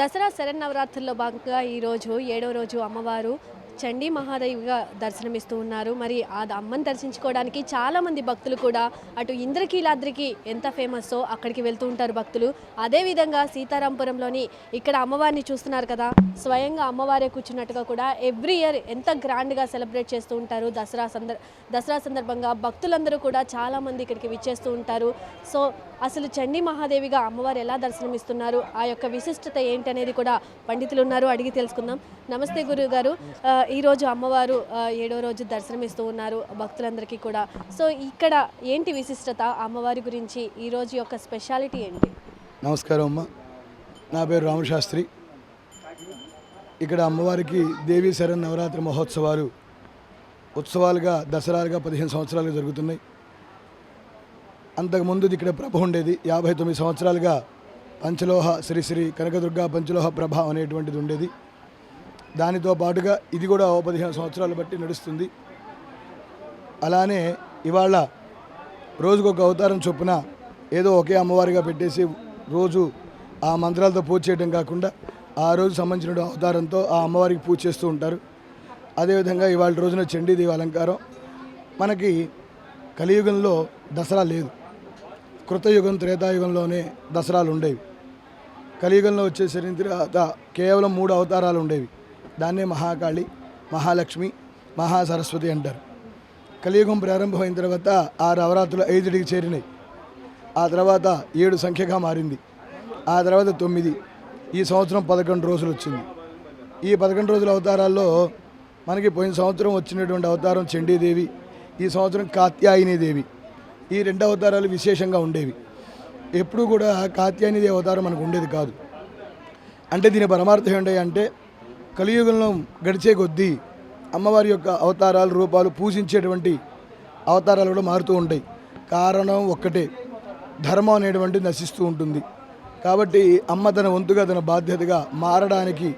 దసరా శరన్నవరాత్రుల్లో భాగంగా ఈరోజు ఏడో రోజు అమ్మవారు చండీ మహాదేవిగా దర్శనమిస్తూ ఉన్నారు. మరి ఆ అమ్మని దర్శించుకోవడానికి చాలా మంది భక్తులు కూడా అటు ఇంద్రకీలాద్రికి ఎంత ఫేమస్సో అక్కడికి వెళ్తూ ఉంటారు భక్తులు. అదేవిధంగా సీతారాంపురంలోని ఇక్కడ అమ్మవారిని చూస్తున్నారు కదా స్వయంగా అమ్మవారే కూర్చున్నట్టుగా కూడా ఎవ్రీ ఇయర్ ఎంత గ్రాండ్గా సెలబ్రేట్ చేస్తూ ఉంటారు. దసరా సందర్ దసరా సందర్భంగా భక్తులందరూ కూడా చాలా మంది ఇక్కడికి విచ్చేస్తూ ఉంటారు. సో అసలు చండీ మహాదేవిగా అమ్మవారు ఎలా దర్శనమిస్తున్నారు? ఆ యొక్క విశిష్టత ఏంటి అనేది కూడా పండితులు ఉన్నారు. అడిగి తెలుసుకుందాం. నమస్తే గురువు గారు ఈరోజు అమ్మవారు ఏడో రోజు దర్శనమిస్తూ ఉన్నారు భక్తులందరికీ కూడా. సో ఇక్కడ ఏంటి విశిష్టత అమ్మవారి గురించి? ఈరోజు యొక్క స్పెషాలిటీ ఏంటి? నమస్కారం అమ్మ. నా పేరు రామశాస్త్రి. ఇక్కడ అమ్మవారికి దేవీ శరణ్ నవరాత్రి మహోత్సవాలు ఉత్సవాలుగా దసరాలుగా పదిహేను సంవత్సరాలుగా జరుగుతున్నాయి. అంతకుముందు ఇక్కడ ప్రభ ఉండేది. యాభై తొమ్మిది సంవత్సరాలుగా పంచలోహ శ్రీశ్రీ కనకదుర్గ పంచలోహ ప్రభ అనేటువంటిది ఉండేది. దానితో పాటుగా ఇది కూడా పదిహేను సంవత్సరాలు బట్టి నడుస్తుంది. అలానే ఇవాళ రోజుకొక అవతారం చొప్పున ఏదో ఒకే అమ్మవారిగా పెట్టేసి రోజు ఆ మంత్రాలతో పూజ చేయడం కాకుండా ఆ రోజు సంబంధించిన అవతారంతో ఆ అమ్మవారికి పూజ చేస్తూ ఉంటారు. అదేవిధంగా ఇవాళ రోజున చండీదేవి అలంకారం. మనకి కలియుగంలో దసరా లేదు. కృతయుగం త్రేతాయుగంలోనే దసరాలు ఉండేవి. కలియుగంలో వచ్చేసరికి కేవలం మూడు అవతారాలు ఉండేవి. దాన్నే మహాకాళి మహాలక్ష్మి మహాసరస్వతి అంటారు. కలియుగం ప్రారంభమైన తర్వాత ఆ నవరాత్రులు ఐదుడికి చేరినాయి. ఆ తర్వాత ఏడు సంఖ్యగా మారింది. ఆ తర్వాత తొమ్మిది ఈ సంవత్సరం పదకొండు రోజులు వచ్చింది. ఈ పదకొండు రోజుల అవతారాల్లో మనకి పోయిన సంవత్సరం వచ్చినటువంటి అవతారం చండీదేవి ఈ సంవత్సరం కాత్యాయనీదేవి ఈ రెండు అవతారాలు విశేషంగా ఉండేవి. ఎప్పుడు కూడా కాత్యాయనీదేవి అవతారం మనకు ఉండేది కాదు. అంటే దీని పరమార్థం ఏంటంటే అంటే కలియుగంలో గడిచే కొద్దీ అమ్మవారి యొక్క అవతారాలు రూపాలు పూజించేటువంటి అవతారాలు కూడా మారుతూ ఉంటాయి. కారణం ఒక్కటే ధర్మం అనేటువంటిది నశిస్తూ ఉంటుంది. కాబట్టి అమ్మ తన వంతుగా తన బాధ్యతగా మారడానికి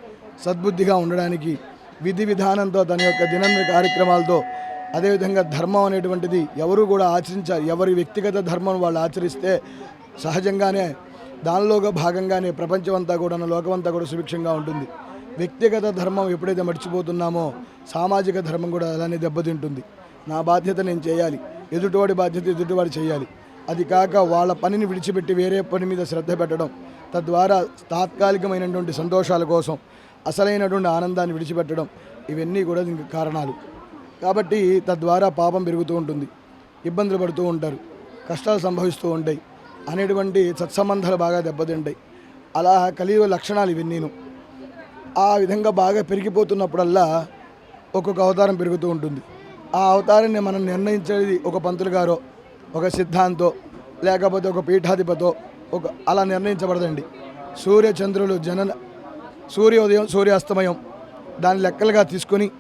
సద్బుద్ధిగా ఉండడానికి విధి విధానంతో తన యొక్క దినంద కార్యక్రమాలతో అదేవిధంగా ధర్మం అనేటువంటిది ఎవరు కూడా ఆచరించారు ఎవరి వ్యక్తిగత ధర్మం వాళ్ళు ఆచరిస్తే సహజంగానే దానిలోగా భాగంగానే ప్రపంచమంతా కూడా లోకమంతా కూడా సుభిక్షంగా ఉంటుంది. వ్యక్తిగత ధర్మం ఎప్పుడైతే మర్చిపోతున్నామో సామాజిక ధర్మం కూడా అలానే దెబ్బతింటుంది. నా బాధ్యత నేను చేయాలి. ఎదుటివాడి బాధ్యత ఎదుటివాడు చేయాలి. అది కాక వాళ్ళ పనిని విడిచిపెట్టి వేరే పని మీద శ్రద్ధ పెట్టడం తద్వారా తాత్కాలికమైనటువంటి సంతోషాల కోసం అసలైనటువంటి ఆనందాన్ని విడిచిపెట్టడం ఇవన్నీ కూడా దీనికి కారణాలు. కాబట్టి తద్వారా పాపం పెరుగుతూ ఉంటుంది. ఇబ్బందులు పడుతూ ఉంటారు. కష్టాలు సంభవిస్తూ ఉంటాయి. అనేటువంటి సత్సంబంధాలు బాగా దెబ్బతింటాయి. అలా కలియుగ లక్షణాలు ఇవన్నీను ఆ విధంగా బాగా పెరిగిపోతున్నప్పుడల్లా ఒక్కొక్క అవతారం పెరుగుతూ ఉంటుంది. ఆ అవతారాన్ని మనం నిర్ణయించేది ఒక పంతులు గారో ఒక సిద్ధాంతో లేకపోతే ఒక పీఠాధిపతో ఒక అలా నిర్ణయించబడదండి. సూర్య చంద్రులు జనన సూర్యోదయం సూర్యాస్తమయం దాని లెక్కలుగా తీసుకొని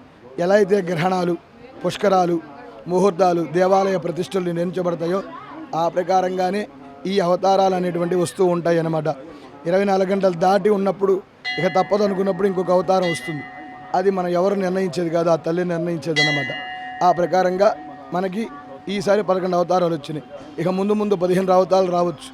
ఎలా అయితే గ్రహణాలు పుష్కరాలు ముహూర్తాలు దేవాలయ ప్రతిష్టలు నిర్ణయించబడతాయో ఆ ప్రకారంగానే ఈ అవతారాలు అనేటువంటివి వస్తూ ఉంటాయి అన్నమాట ఇరవై నాలుగు గంటలు దాటి ఉన్నప్పుడు ఇక తప్పదు అనుకున్నప్పుడు ఇంకొక అవతారం వస్తుంది. అది మనం ఎవరు నిర్ణయించేది కాదు ఆ తల్లి నిర్ణయించేది అన్నమాట. ఆ ప్రకారంగా మనకి ఈసారి పదకొండు అవతారాలు వచ్చినాయి. ఇక ముందు ముందు పదిహేను అవతారాలు రావచ్చు.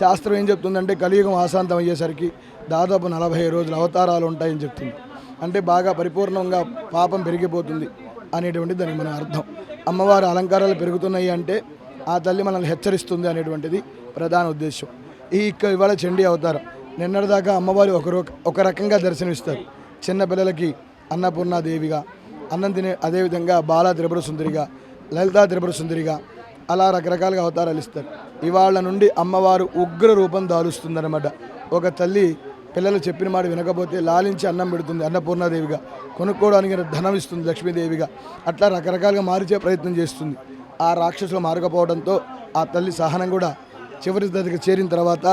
శాస్త్రం ఏం చెప్తుందంటే కలియుగం ఆశాంతం అయ్యేసరికి దాదాపు నలభై రోజుల అవతారాలు ఉంటాయని చెప్తుంది. అంటే బాగా పరిపూర్ణంగా పాపం పెరిగిపోతుంది అనేటువంటిది దానికి మన అర్థం. అమ్మవారి అలంకారాలు పెరుగుతున్నాయి అంటే ఆ తల్లి మనల్ని హెచ్చరిస్తుంది అనేటువంటిది ప్రధాన ఉద్దేశం. ఈ ఇక్క ఇవాళ చండీ అవతారం. నిన్నటిదాకా అమ్మవారి ఒక ఒక రకంగా దర్శనమిస్తారు. చిన్నపిల్లలకి అన్నపూర్ణాదేవిగా అన్నం తినే అదేవిధంగా బాలా త్రిపుర సుందరిగా లలితా త్రిపుర సుందరిగా అలా రకరకాలుగా అవతారాలు ఇస్తారు. ఇవాళ నుండి అమ్మవారు ఉగ్ర రూపం దాలుస్తుందన్నమాట. ఒక తల్లి పిల్లలు చెప్పిన మాట వినకపోతే లాలించి అన్నం పెడుతుంది అన్నపూర్ణాదేవిగా కొనుక్కోవడానికి ధనం ఇస్తుంది లక్ష్మీదేవిగా. అట్లా రకరకాలుగా మార్చే ప్రయత్నం చేస్తుంది. ఆ రాక్షసులు మారకపోవడంతో ఆ తల్లి సహనం కూడా చివరి దశకు చేరిన తర్వాత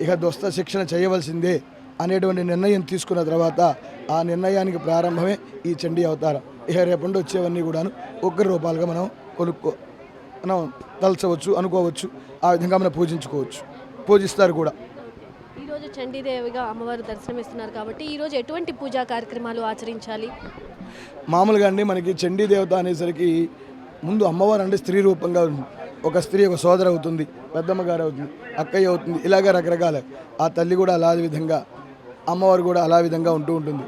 ఇక దుస్త శిక్షణ చేయవలసిందే అనేటువంటి నిర్ణయం తీసుకున్న తర్వాత ఆ నిర్ణయానికి ప్రారంభమే ఈ చండీ అవతారం. ఇక రేపటి వచ్చేవన్నీ కూడాను ఉగ్ర రూపాలుగా మనం కొనుక్కో మనం తలచవచ్చు అనుకోవచ్చు ఆ విధంగా మనం పూజించుకోవచ్చు. పూజిస్తారు కూడా. ఈరోజు చండీదేవిగా అమ్మవారు దర్శనమిస్తున్నారు కాబట్టి ఈరోజు ఎటువంటి పూజా కార్యక్రమాలు ఆచరించాలి? మామూలుగా అండి మనకి చండీ దేవత అనేసరికి ముందు అమ్మవారు అంటే స్త్రీ రూపంగా ఉంది ఒక స్త్రీ ఒక సోదరు అవుతుంది పెద్దమ్మ గారు అవుతుంది అక్కయ్య అవుతుంది ఇలాగ రకరకాల. ఆ తల్లి కూడా అలాగే విధంగా అమ్మవారు కూడా అలా విధంగా ఉంటూ ఉంటుంది.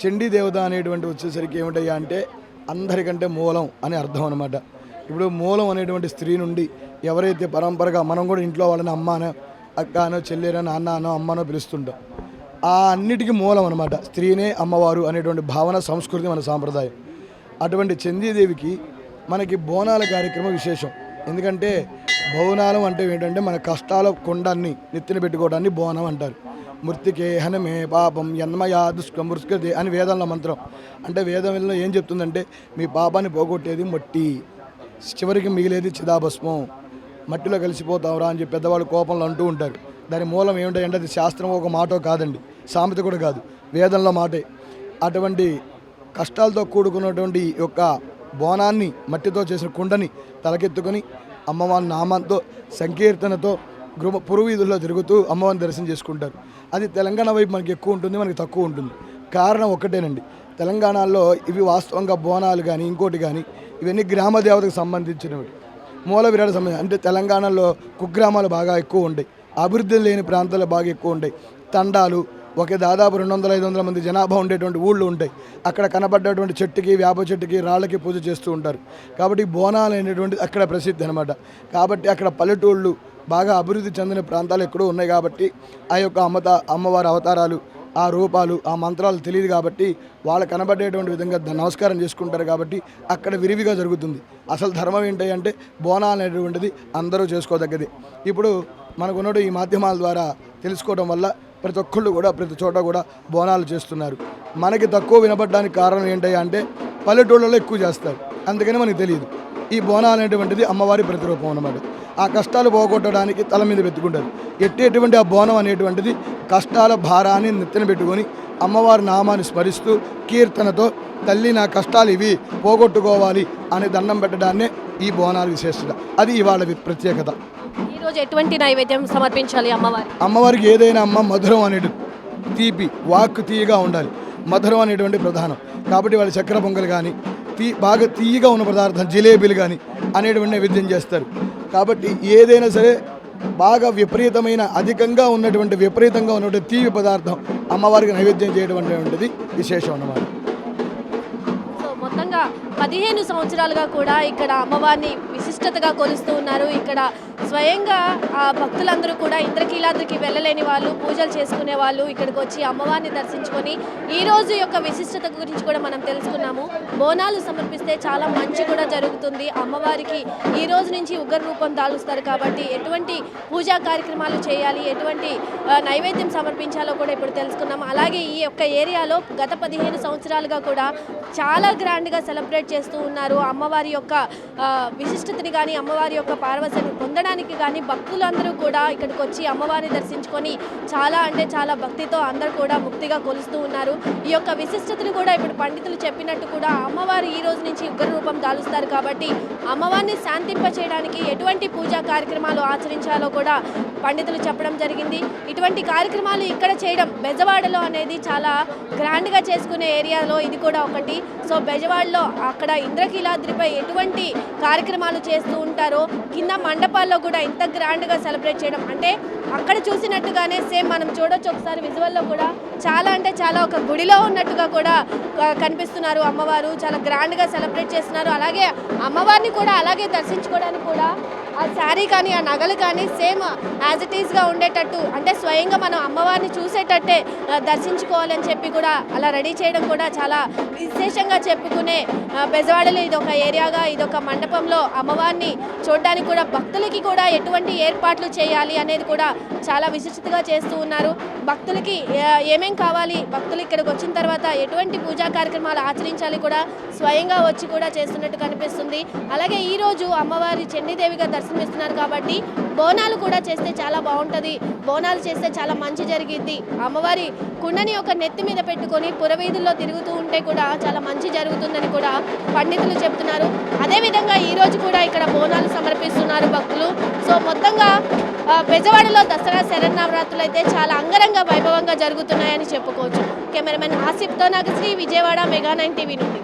చండీ దేవత అనేటువంటి వచ్చేసరికి ఏమిటయ్యా అంటే అందరికంటే మూలం అని అర్థం అనమాట ఇప్పుడు మూలం అనేటువంటి స్త్రీ నుండి ఎవరైతే పరంపరగా మనం కూడా ఇంట్లో వాళ్ళని అమ్మానో అక్కనో చెల్లెనో నాన్ననో అమ్మనో పిలుస్తుంటాం. ఆ అన్నిటికీ మూలం అనమాట స్త్రీనే అమ్మవారు అనేటువంటి భావన సంస్కృతి మన సాంప్రదాయం. అటువంటి చందీదేవికి మనకి బోనాల కార్యక్రమం విశేషం. ఎందుకంటే భవనాలం అంటే ఏంటంటే మన కష్టాల కొండాన్ని నెత్తిన పెట్టుకోవడాన్ని బోనం అంటారు. మృతికే హనమే పాపం యన్మయా దుష్కమృస్కృతి అని వేదంలో మంత్రం. అంటే వేదంలో ఏం చెప్తుందంటే మీ పాపాన్ని పోగొట్టేది మట్టి చివరికి మిగిలేది చిదాభస్మం. మట్టిలో కలిసిపోతావురా అని చెప్పి పెద్దవాళ్ళు కోపంలో అంటూ ఉంటారు. దాని మూలం ఏమిటంటే అది శాస్త్రం ఒక మాటో కాదండి సామెత కూడా కాదు. వేదంలో మాటే. అటువంటి కష్టాలతో కూడుకున్నటువంటి యొక్క బోనాన్ని మట్టితో చేసిన కుండని తలకెత్తుకొని అమ్మవారి నామంతో సంకీర్తనతో గృహ పురువీధుల్లో తిరుగుతూ అమ్మవారిని దర్శనం చేసుకుంటారు. అది తెలంగాణ వైపు మనకి ఎక్కువ ఉంటుంది మనకి తక్కువ ఉంటుంది. కారణం ఒక్కటేనండి తెలంగాణలో ఇవి వాస్తవంగా బోనాలు కానీ ఇంకోటి కానీ ఇవన్నీ గ్రామ దేవతకు సంబంధించినవి. మూల విరాట సంబంధించి అంటే తెలంగాణలో కుగ్రామాలు బాగా ఎక్కువ ఉంటాయి అభివృద్ధి లేని ప్రాంతాలు బాగా ఎక్కువ ఉంటాయి తండాలు ఒకే దాదాపు రెండు వందల ఐదు వందల మంది జనాభా ఉండేటువంటి ఊళ్ళు ఉంటాయి. అక్కడ కనబడ్డటువంటి చెట్టుకి వేప చెట్టుకి రాళ్ళకి పూజ చేస్తూ ఉంటారు. కాబట్టి బోనాలు అనేటువంటిది అక్కడ ప్రసిద్ధి అనమాట కాబట్టి అక్కడ పల్లెటూళ్ళు బాగా అభివృద్ధి చెందిన ప్రాంతాలు ఎక్కడో ఉన్నాయి కాబట్టి ఆ యొక్క అమ్మత అమ్మవారి అవతారాలు ఆ రూపాలు ఆ మంత్రాలు తెలియదు కాబట్టి వాళ్ళు కనబడేటువంటి విధంగా నమస్కారం చేసుకుంటారు కాబట్టి అక్కడ విరివిగా జరుగుతుంది. అసలు ధర్మం ఏంటి అంటే బోనాలు అనేటువంటిది అందరూ చేసుకోదగ్గది. ఇప్పుడు మనకున్నట్టు ఈ మాధ్యమాల ద్వారా తెలుసుకోవడం వల్ల ప్రతి ఒక్కళ్ళు కూడా ప్రతి చోట కూడా బోనాలు చేస్తున్నారు. మనకి తక్కువ వినపడడానికి కారణం ఏంటయ్యా అంటే పల్లెటూళ్ళలో ఎక్కువ చేస్తారు. అందుకని మనకి తెలియదు. ఈ బోనాలు అనేటువంటిది అమ్మవారి ప్రతిరూపం అనమాట ఆ కష్టాలు పోగొట్టడానికి తల మీద పెట్టుకుంటారు. ఎట్టేటువంటి ఆ బోనం అనేటువంటిది కష్టాల భారాన్ని నెత్తిన పెట్టుకొని అమ్మవారి నామాన్ని స్మరిస్తూ కీర్తనతో తల్లి నా కష్టాలు ఇవి పోగొట్టుకోవాలి అనే దండం పెట్టడాన్నే ఈ బోనాలు విశేషత. అది ఇవాళ ప్రత్యేకత. ఈరోజు ఎటువంటి నైవేద్యం సమర్పించాలి అమ్మవారికి? అమ్మవారికి ఏదైనా అమ్మ మధురం అనేది తీపి వాక్ తీయగా ఉండాలి. మధురం అనేటువంటి ప్రధానం. కాబట్టి వాళ్ళు చక్కెర పొంగల్ కానీ తీ బాగా తీయగా ఉన్న పదార్థం జిలేబీలు కానీ అనేటువంటి నైవేద్యం చేస్తారు. కాబట్టి ఏదైనా సరే బాగా విపరీతమైన అధికంగా ఉన్నటువంటి విపరీతంగా ఉన్నటువంటి తీపి పదార్థం అమ్మవారికి నైవేద్యం చేయడం అనేటువంటిది విశేషం అన్నమాట. సో మొత్తంగా పదిహేను సంవత్సరాలుగా కూడా ఇక్కడ అమ్మవారిని విశిష్టతగా కొలుస్తూ ఉన్నారు. ఇక్కడ స్వయంగా ఆ భక్తులందరూ కూడా ఇంద్రకీలాద్రికి వెళ్ళలేని వాళ్ళు పూజలు చేసుకునే వాళ్ళు ఇక్కడికి వచ్చి అమ్మవారిని దర్శించుకొని ఈ రోజు యొక్క విశిష్టత గురించి కూడా మనం తెలుసుకున్నాము. బోనాలు సమర్పిస్తే చాలా మంచి కూడా జరుగుతుంది. అమ్మవారికి ఈ రోజు నుంచి ఉగ్ర రూపం దాలుస్తారు కాబట్టి ఎటువంటి పూజా కార్యక్రమాలు చేయాలి ఎటువంటి నైవేద్యం సమర్పించాలో కూడా ఇప్పుడు తెలుసుకున్నాము. అలాగే ఈ యొక్క ఏరియాలో గత పదిహేను సంవత్సరాలుగా కూడా చాలా గ్రాండ్గా సెలబ్రేట్ చేస్తూ ఉన్నారు. అమ్మవారి యొక్క విశిష్టతని కానీ అమ్మవారి యొక్క పార్వశని పొందడానికి కానీ భక్తులందరూ కూడా ఇక్కడికి వచ్చి అమ్మవారిని దర్శించుకొని చాలా అంటే చాలా భక్తితో అందరూ కూడా ముక్తిగా కొలుస్తూ ఉన్నారు. ఈ యొక్క విశిష్టతను కూడా ఇప్పుడు పండితులు చెప్పినట్టు కూడా అమ్మవారు ఈ రోజు నుంచి ఉగ్ర రూపం దాలుస్తారు కాబట్టి అమ్మవారిని శాంతింప చేయడానికి ఎటువంటి పూజా కార్యక్రమాలు ఆచరించాలో కూడా పండితులు చెప్పడం జరిగింది. ఇటువంటి కార్యక్రమాలు ఇక్కడ చేయడం బెజవాడలో అనేది చాలా గ్రాండ్గా చేసుకునే ఏరియాలో ఇది కూడా ఒకటి. సో బెజవాడలో అక్కడ ఇంద్రకీలాద్రిపై ఎటువంటి కార్యక్రమాలు చేస్తూ ఉంటారో కింద మండపాల్లో కూడా ఇంత గ్రాండ్గా సెలబ్రేట్ చేయడం. అంటే అక్కడ చూసినట్టుగానే సేమ్ మనం చూడొచ్చు ఒకసారి విజువల్లో కూడా. చాలా అంటే చాలా ఒక గుడిలో ఉన్నట్టుగా కూడా కనిపిస్తున్నారు అమ్మవారు. చాలా గ్రాండ్గా సెలబ్రేట్ చేస్తున్నారు. అలాగే అమ్మవారిని కూడా అలాగే దర్శించుకోవడానికి కూడా ఆ శారీ కానీ ఆ నగలు కానీ సేమ్ యాజ్ ఇట్ ఈస్గా ఉండేటట్టు అంటే స్వయంగా మనం అమ్మవారిని చూసేటట్టే దర్శించుకోవాలని చెప్పి కూడా అలా రెడీ చేయడం కూడా చాలా విశేషంగా చెప్పుకునే బెజవాడలో ఇదొక ఏరియాగా ఇది ఒక మండపంలో అమ్మవారిని చూడడానికి కూడా భక్తులకి కూడా ఎటువంటి ఏర్పాట్లు చేయాలి అనేది కూడా చాలా విశిష్టతగా చేస్తూ ఉన్నారు. భక్తులకి ఏమేమి ఏమేం కావాలి. భక్తులు ఇక్కడికి వచ్చిన తర్వాత ఎటువంటి పూజా కార్యక్రమాలు ఆచరించాలి కూడా స్వయంగా వచ్చి కూడా చేస్తున్నట్టు కనిపిస్తుంది. అలాగే ఈ రోజు అమ్మవారి చండీదేవిగా దర్శనమిస్తున్నారు కాబట్టి బోనాలు కూడా చేస్తే చాలా బాగుంటుంది. బోనాలు చేస్తే చాలా మంచి జరిగిద్ది. అమ్మవారి కుండని ఒక నెత్తి మీద పెట్టుకొని పురవీధుల్లో తిరుగుతూ ఉంటే కూడా చాలా మంచి జరుగుతుందని కూడా పండితులు చెప్తున్నారు. అదేవిధంగా ఈరోజు కూడా ఇక్కడ బోనాలు సమర్పిస్తున్నారు భక్తులు. సో మొత్తంగా పెజవాడలో బెజవాడలో దసరా శరన్నవరాత్రులు అయితే చాలా అంగరంగ వైభవంగా జరుగుతున్నాయని చెప్పుకోవచ్చు. కెమెరామెన్ ఆసిఫ్తో నాకు Sri Vijayawada mega nine TV నుండి.